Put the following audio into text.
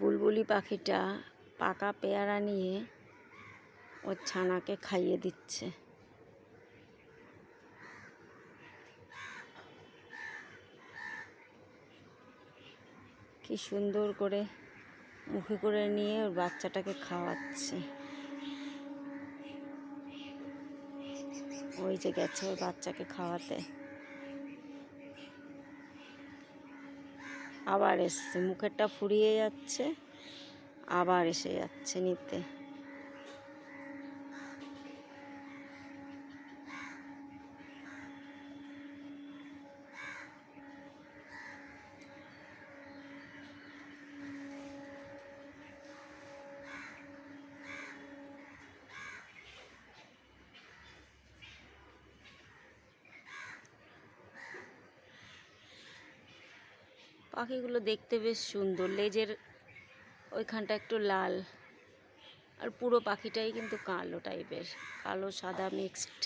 বুলবুলি পাখিটা পাকা পেয়ারা নিয়ে ওর ছানাকে খাইয়ে দিচ্ছে। কি সুন্দর করে মুখে করে নিয়ে ওর বাচ্চাটাকে খাওয়াচ্ছে। ওই যে গেছে ওর বাচ্চাকে খাওয়াতে। আবার এসছে মুখেরটা ফুরিয়ে যাচ্ছে আবার এসে যাচ্ছে নিতে। পাখিগুলো দেখতে বেশ সুন্দর। লেজের ওইখানটা একটু লাল। আর পুরো পাখিটাই কিন্তু কালো টাইপের কালো, সাদা মিক্সড